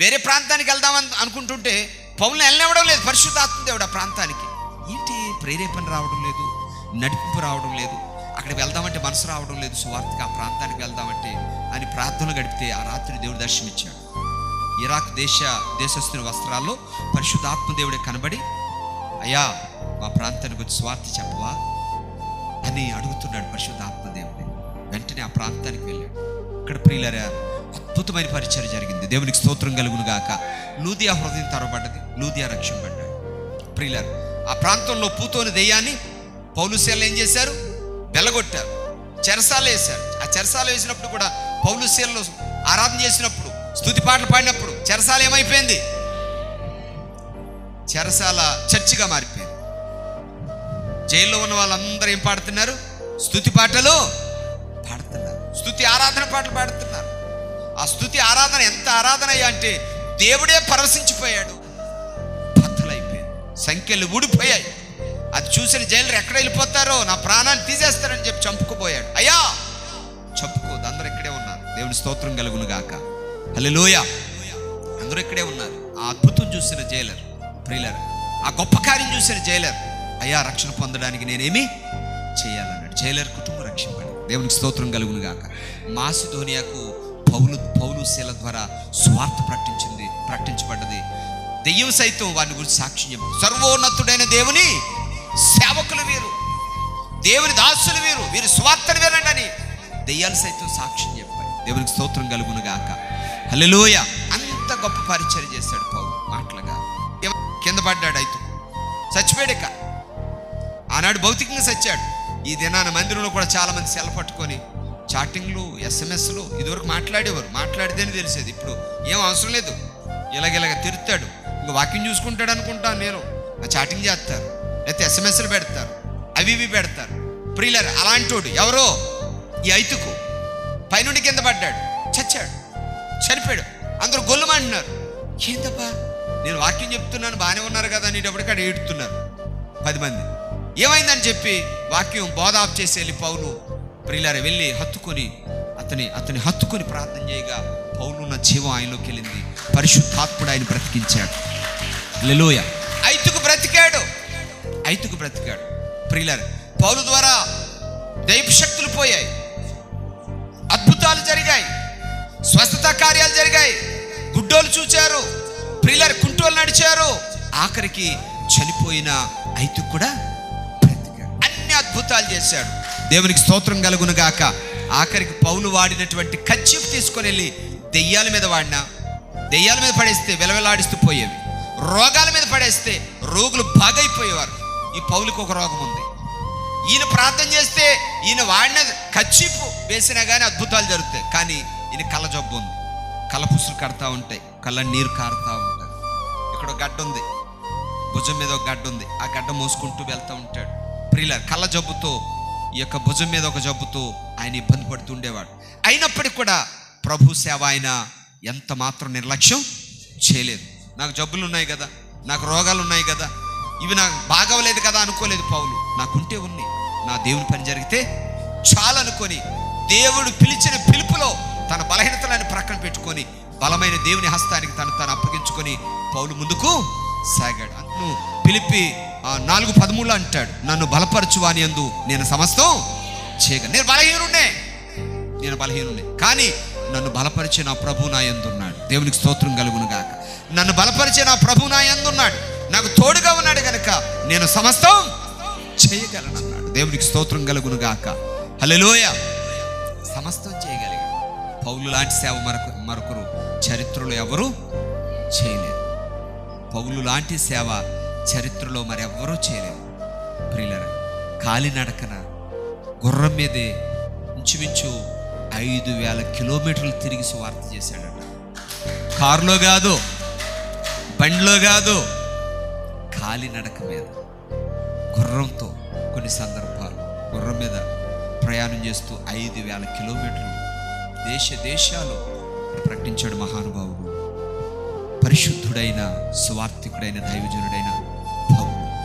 వేరే ప్రాంతానికి వెళ్దామని అనుకుంటుంటే పౌలను వెళ్ళనివ్వడం లేదు. పరిశుద్ధాత్మ దేవుడు ఆ ప్రాంతానికి. ఏంటి? ప్రేరేపణ రావడం లేదు. నడిపింపు రావడం లేదు. అక్కడికి వెళ్దామంటే మనసు రావడం లేదు. సువార్తకి ఆ ప్రాంతానికి వెళ్దామంటే అని ప్రార్థనలు గడిపితే ఆ రాత్రి దేవుడు దర్శనమిచ్చాడు. ఇరాక్ దేశ దేశస్తుని వస్త్రాల్లో పరిశుద్ధాత్మ దేవుడే కనబడి అయ్యా మా ప్రాంతానికి వచ్చి స్వార్థ చెప్పవా? అని అడుగుతున్నాడు పరిశుద్ధాత్మదేవుడే వెంటనే ఆ ప్రాంతానికి వెళ్ళాడు. ఇక్కడ ప్రియులరా అద్భుతమైన పరిచయం జరిగింది. దేవునికి స్తోత్రం కలుగును గాక. లూదియా హృదయం తరబడ్డది. లూదియా రక్షింపడ్డాడు ప్రియులర్ ఆ ప్రాంతంలో పూతోని దెయ్యాన్ని పౌలుసేలు ఏం చేశారు? వెలగొట్టారు. చెరసాలు వేశారు. ఆ చెరసాలు వేసినప్పుడు కూడా పౌలుసేలలో ఆరాధన చేసినప్పుడు స్థుతి పాటలు పాడినప్పుడు చెరసాల ఏమైపోయింది? చెరసాల చర్చిగా మారిపోయింది. జైల్లో ఉన్న వాళ్ళందరూ ఏం పాడుతున్నారు? స్తుతి పాటలు పాడుతున్నారు. స్థుతి ఆరాధన పాటలు పాడుతున్నారు. ఆ స్థుతి ఆరాధన ఎంత ఆరాధన అయ్యా అంటే దేవుడే పరవశించిపోయాడు. బద్దలైపోయింది సంఖ్యలు ఊడిపోయాయి. అది చూసిన జైలర్ ఎక్కడ వెళ్ళిపోతారో నా ప్రాణాన్ని తీసేస్తారని చెప్పి చంపుకుపోయాడు. అయ్యా! చంపుకోదు అందరూ ఇక్కడే ఉన్నారు. దేవుని స్తోత్రం కలుగును గాక. హల్లెలూయ! అందరూ ఇక్కడే ఉన్నారు. ఆ అద్భుతం చూసిన జైలర్ ప్రియులర్ ఆ గొప్ప కార్యం చూసిన జైలర్ అయ్యా రక్షణ పొందడానికి నేనేమి చేయాలన్నాడు. జైలర్ కుటుంబం రక్షింపండి. దేవునికి స్తోత్రం కలుగును గాక. మాసిధోనియాకు పౌలు పౌలు శీల ద్వారా స్వార్థ ప్రకటించింది ప్రకటించబడ్డది. దెయ్యం సైతం వారిని గురించి సాక్ష్యం. చెప్పు సర్వోన్నతుడైన దేవుని సేవకులు వీరు. దేవుని దాసులు వీరు. వీరు స్వార్థలు వినండి దెయ్యాలు సైతం సాక్ష్యం చెప్పాయి. దేవునికి స్తోత్రం కలుగును గాక. హలోయ అంత గొప్ప పరిచయం చేశాడు పౌలు మాటలుగా. కింద పడ్డాడు అయితే. చచ్చిపోయాడు ఇక. ఆనాడు భౌతికంగా చచ్చాడు. ఈ దినాన మందిరంలో కూడా చాలా మంది సెల పట్టుకొని చాటింగ్లు ఎస్ఎంఎస్లు ఇదివరకు మాట్లాడేవారు. మాట్లాడితేనే తెలిసేది. ఇప్పుడు ఏం అవసరం లేదు. ఇలాగిలాగ తిరుతాడు. ఇంకా వాక్యం చూసుకుంటాడు అనుకుంటాను నేను. ఆ చాటింగ్ చేస్తారు. లేకపోతే ఎస్ఎంఎస్లు పెడతారు. అవి ఇవి పెడతారు. ప్రియులర్ అలాంటోడు ఎవరో ఈ ఐతుకు పైనుండి కింద పడ్డాడు. చచ్చాడు. చనిపోయాడు. అందరూ గొల్లుమంటున్నారు. ఏందబ్బా? నేను వాక్యం చెప్తున్నాను బాగానే ఉన్నారు కదా అనేటప్పటికి అక్కడ ఏడుతున్నారు. పది మంది. ఏమైందని చెప్పి వాక్యం బోధ ఆఫ్ చేసి వెళ్ళి పౌలు ప్రియులార వెళ్ళి హత్తుకొని అతని అతని హత్తుకొని ప్రార్థన చేయగా పౌలు ఉన్న జీవం ఆయనలోకి వెళ్ళింది. పరిశుద్ధాత్ముడు ఆయన బ్రతికించాడు. లెలోయ ఐతుకు బ్రతికాడు. ఐతుకు బ్రతికాడు. ప్రియులార పౌలు ద్వారా దైవ శక్తులు పోయాయి. అద్భుతాలు జరిగాయి. స్వస్థత కార్యాలు జరిగాయి. గుడ్డోలు చూచారు. ప్రియులర్ కుంటోలు నడిచారు. ఆఖరికి చనిపోయిన ఐతు కూడా బ్రతికాడు. అన్ని అద్భుతాలు చేశాడు. దేవునికి స్తోత్రం కలుగును గాక. ఆఖరికి పౌలు వాడినటువంటి కచ్చిపు తీసుకొని వెళ్ళి దెయ్యాల మీద వాడినా దెయ్యాల మీద పడేస్తే విలవిలాడిస్తూ పోయేవి. రోగాల మీద పడేస్తే రోగులు బాగైపోయేవారు. ఈ పౌలుకు ఒక రోగం ఉంది. ఈయన ప్రార్థన చేస్తే ఈయన వాడిన కచ్చిపు వేసినా కానీ అద్భుతాలు జరుగుతాయి. కానీ ఈయన కళ్ళ జబ్బు ఉంది. కళ్ళ పుసులు కడతా ఉంటాయి. కళ్ళ నీరు కారుతూ ఉంటుంది ఇక్కడ ఒక గడ్డ ఉంది. భుజం మీద ఒక గడ్డ ఉంది. ఆ గడ్డ మోసుకుంటూ వెళ్తూ ఉంటాడు. ప్రియుల కళ్ళ జబ్బుతో ఈ యొక్క భుజం మీద ఒక జబ్బుతో ఆయన ఇబ్బంది పడుతుండేవాడు. అయినప్పటికీ కూడా ప్రభు సేవ ఆయన ఎంత మాత్రం నిర్లక్ష్యం చేయలేదు. నాకు జబ్బులు ఉన్నాయి కదా నాకు రోగాలు ఉన్నాయి కదా ఇవి నాకు బాగవలేదు కదా అనుకోలేదు పౌలు. నాకుంటే ఉన్నాయి. నా దేవుని పని జరిగితే చాలనుకొని దేవుడు పిలిచిన పిలుపులో తన బలహీనతలను ప్రక్కన పెట్టుకొని బలమైన దేవుని హస్తానికి తను తాను అప్పగించుకొని పౌలు ముందుకు సాగాడు. అతను పిలిపి నాలుగు పదమూడు అంటాడు నన్ను బలపరచు అని అందు నేను సమస్తం చేయగ నేను బలహీనుడే నేను బలహీనుడే కానీ నన్ను బలపరిచే నా ప్రభు నా ఎందున్నాడు దేవునికి స్తోత్రం కలుగును గాక. నన్ను బలపరిచే నా ప్రభు నా ఎందున్నాడు నాకు తోడుగా ఉన్నాడు కనుక నేను సమస్తం చేయగలను అన్నాడు దేవునికి స్తోత్రం కలుగును గాక. హలోయ సమస్తం చేయగలిగాడు. పౌలు లాంటి సేవ మరొక మరొకరు చరిత్రలో ఎవరు చేయలేరు పౌలు లాంటి సేవ చరిత్రలో మరెవ్వరూ చేయలేరు ప్రియులరా కాలినడకన గుర్రం మీదే ఇంచుమించు ఐదు వేల కిలోమీటర్లు తిరిగి సువార్త చేశాడట. కారులో కాదు బండిలో కాదు కాలినడక మీద గుర్రంతో కొన్ని సందర్భాలు గుర్రం మీద ప్రయాణం చేస్తూ ఐదు వేల కిలోమీటర్లు దేశ దేశాలు ప్రకటించాడు మహానుభావుడు. పరిశుద్ధుడైన సువార్థికుడైన దైవజనుడైన